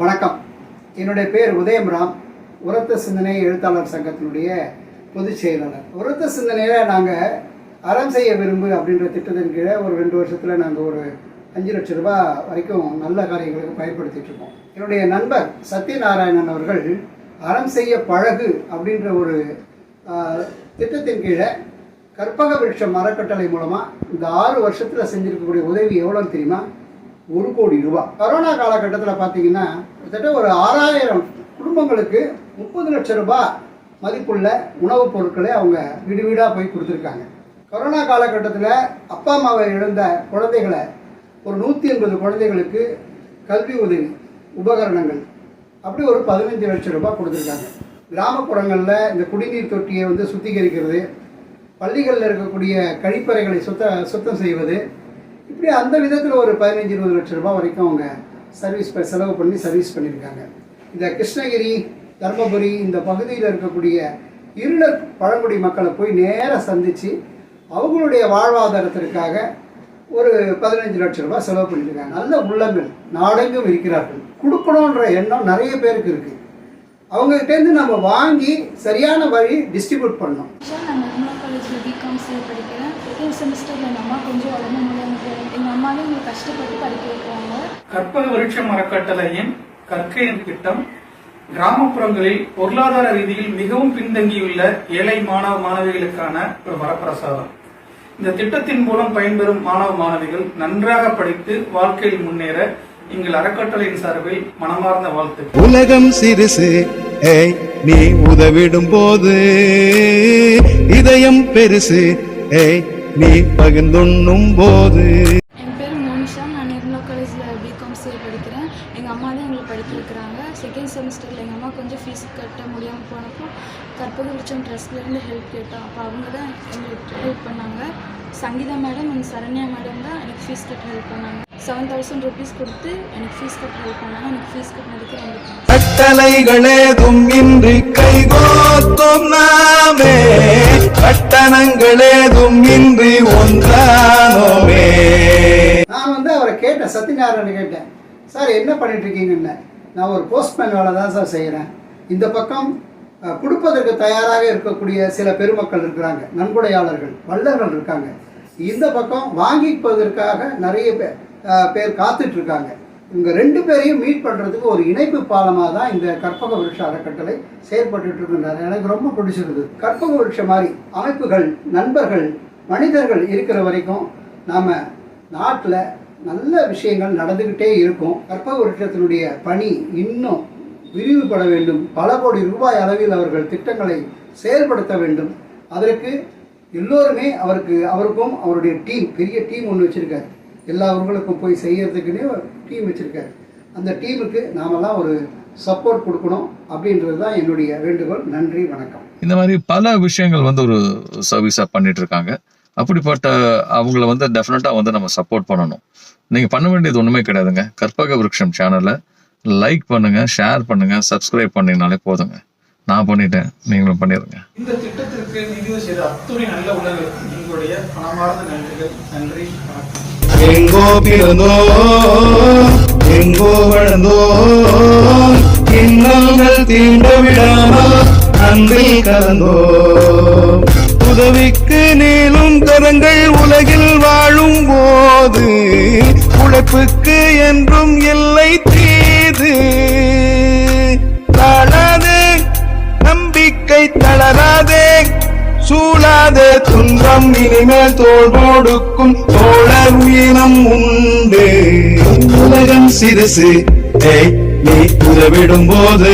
வணக்கம். என்னுடைய பேர் உதயம் ராம். உரத்த சிந்தனை எழுத்தாளர் சங்கத்தினுடைய பொதுச் செயலாளர். உரத்த சிந்தனையில் நாங்கள் அறம் செய்ய விரும்பு அப்படின்ற திட்டத்தின் கீழே ஒரு ரெண்டு வருஷத்தில் நாங்கள் ஒரு அஞ்சு லட்ச ரூபாய் வரைக்கும் நல்ல காரியங்களுக்கு பயன்படுத்திட்டு இருக்கோம். என்னுடைய நண்பர் சத்யநாராயணன் அவர்கள் அறம் செய்ய பழகு அப்படின்ற ஒரு திட்டத்தின் கீழே கற்பக விருட்சம் மரக்கட்டளை மூலமாக இந்த ஆறு வருஷத்தில் செஞ்சுருக்கக்கூடிய உதவி எவ்வளோன்னு தெரியுமா? ஒரு கோடி ரூபா. கொரோனா காலகட்டத்தில் பார்த்தீங்கன்னா கிட்டத்தட்ட ஒரு ஆறாயிரம் குடும்பங்களுக்கு முப்பது லட்சம் ரூபாய் மதிப்புள்ள உணவுப் பொருட்களை அவங்க வீடு வீடாக போய் கொடுத்துருக்காங்க. கொரோனா காலகட்டத்தில் அப்பா அம்மாவை இழந்த குழந்தைகளை ஒரு நூற்றி எண்பது குழந்தைகளுக்கு கல்வி உதவி உபகரணங்கள் அப்படி ஒரு பதினஞ்சு லட்சம் ரூபாய் கொடுத்துருக்காங்க. கிராமப்புறங்களில் இந்த குடிநீர் தொட்டியை வந்து சுத்திகரிக்கிறது பள்ளிகளில் இருக்கக்கூடிய கழிப்பறைகளை சுத்த சுத்தம் செய்வது இப்படி அந்த விதத்தில் ஒரு பதினஞ்சு இருபது லட்சம் ரூபாய் வரைக்கும் அவங்க சர்வீஸ் ப- செலவு பண்ணி சர்வீஸ் பண்ணியிருக்காங்க. இந்த கிருஷ்ணகிரி தர்மபுரி இந்த பகுதியில் இருக்கக்கூடிய இருளர் பழங்குடி மக்களை போய் நேராக சந்தித்து அவங்களுடைய வாழ்வாதாரத்திற்காக ஒரு பதினஞ்சு லட்சம் ரூபாய் செலவு பண்ணியிருக்காங்க. நல்ல உள்ளங்கள் நாடெங்கும் இருக்கிறார்கள். கொடுக்கணுன்ற எண்ணம் நிறைய பேருக்கு இருக்குது அவங்ககிட்டேருந்து நம்ம வாங்கி சரியான வழி டிஸ்ட்ரிபியூட் பண்ணணும். காலேஜில் பிகாம் சிஏ படிக்கிறேன். செகண்ட் செமஸ்டரில் எங்கள் அம்மா கொஞ்சம் உடம்பு முடியாமல் போகும் எங்கள் அம்மாவே எங்களை கஷ்டப்பட்டு படிக்க வைக்கிறாங்க. கற்பக விருட்சம் அறக்கட்டளையின் கற்கையின் திட்டம் கிராமப்புறங்களில் பொருளாதார ரீதியில் மிகவும் பின்தங்கியுள்ள ஏழை மாணவ மாணவிகளுக்கான ஒரு வரப்பிரசாதம். இந்த திட்டத்தின் மூலம் பயன்பெறும் மாணவ மாணவிகள் நன்றாக படித்து வாழ்க்கையில் முன்னேற எங்கள் அறக்கட்டளையின் சார்பில் மனமார்ந்த வாழ்த்துக்கள். உலகம் சிறுசு ஏய் நீ உதவிடும் போது இதயம் பெருசு. ஏய் நீ பகிர்ந்துண்ணும் போது என் பேர் மோனிஷா. நான் நிர்மலா காலேஜில் பிகாம் சிஏ படிக்கிறேன். எங்கள் அம்மா தான் எங்களை படிக்க வைக்கிறாங்க செகண்ட் செமஸ்டரில் எங்கள் அம்மா கொஞ்சம் ஃபீஸ் கட்ட முடியாமல் போனப்போ கற்பக விருட்சம் ட்ரஸ்ட்லேருந்து ஹெல்ப் கேட்டோம் அப்போ அவங்க தான் எங்களுக்கு ஹெல்ப் பண்ணாங்க. Sangeetha madam and Saranya madam fees கட்ட ஹெல்ப் பண்ணாங்க. செவன் தௌசண்ட் ருபீஸ் கொடுத்து எனக்கு ஃபீஸ் கட்ட ஹெல்ப் பண்ணாங்க. எனக்கு ஃபீஸ் கட்டினதுக்கு ரொம்ப. கட்டளைகளேதும் இன்றி கைகோத்தும் நாமே. கட்டணங்களேதும் இன்றி ஒன்றானோமே. நான் வந்து அவரை கேட்டேன் சத்யநாராயணனை கேட்டேன். சார் என்ன பண்ணிட்டு இருக்கீங்கன்னு நான் ஒரு போஸ்ட்மேன் வேலை தான் சார் செய்கிறேன் இந்த பக்கம் கொடுப்பதற்கு தயாராக இருக்கக்கூடிய சில பெருமக்கள் இருக்கிறாங்க நன்கொடையாளர்கள் வள்ளர்கள் இருக்காங்க. இந்த பக்கம் வாங்கிப்பதற்காக நிறைய பேர் பேர் காத்துட்டு இருக்காங்க இவங்க ரெண்டு பேரையும் மீட் பண்ணுறதுக்கு ஒரு இணைப்பு பாலமாக தான் இந்த கற்பக விருட்ச அறக்கட்டளை செயல்பட்டுட்டு இருக்கின்றார் எனக்கு ரொம்ப பிடிச்சிருந்தது கற்பக விருட்ச மாதிரி அமைப்புகள் நண்பர்கள் மனிதர்கள் இருக்கிற வரைக்கும் நாம் நாட்டில் நல்ல விஷயங்கள் நடந்துக்கிட்டே இருக்கும். கற்பக விருட்சத்தினுடைய பணி இன்னும் விரிவுபட வேண்டும். பல கோடி ரூபாய் அளவில் அவர்கள் திட்டங்களை செயல்படுத்த வேண்டும். அதற்கு எல்லோருமே அவருக்கு அவருக்கும் அவருடைய டீம் பெரிய டீம் ஒன்று வச்சுருக்காரு. எல்லா ஊர்களுக்கும் போய் செய்கிறதுக்குன்னே ஒரு டீம் வச்சுருக்காரு. அந்த டீமுக்கு நாமெல்லாம் ஒரு சப்போர்ட் கொடுக்கணும் அப்படின்றது தான் என்னுடைய வேண்டுகோள். நன்றி வணக்கம். இந்த மாதிரி பல விஷயங்கள் வந்து ஒரு சர்வீஸாக பண்ணிட்டு இருக்காங்க அப்படிப்பட்ட அவங்கள வந்து டெஃபினட்டாக வந்து நம்ம சப்போர்ட் பண்ணணும். நீங்கள் பண்ண வேண்டியது ஒன்றுமே கிடையாதுங்க. கற்பக விருட்சம் சேனலை லைக் பண்ணுங்கள் ஷேர் பண்ணுங்கள் சப்ஸ்கிரைப் பண்ணிங்கனாலே போதுங்க. நான் பண்ணிட்டேன். நீங்களும் பண்ணிடுங்க இந்த திட்டத்திற்கு நிதி செய்த அத்துணை நல்ல உள்ளங்களுக்கு எங்களுடைய மனமார்ந்த நன்றிகள். நன்றி எங்கோ பிறந்தோ எங்கோ வளர்ந்தோ இன்னல்கள் தீண்ட விடாமல் அன்பில் கலந்தோ. உதவிக்கு நீளும் கரங்கள் உலகில் வாழும் போது உழைப்புக்கு என்றும் எல்லை தீது. உலகம் இனிமேல் தோல் போடுக்கும். தோழர் வீரம் உண்டு. உலகம் சிறுசு. நீ உதவிடும் போது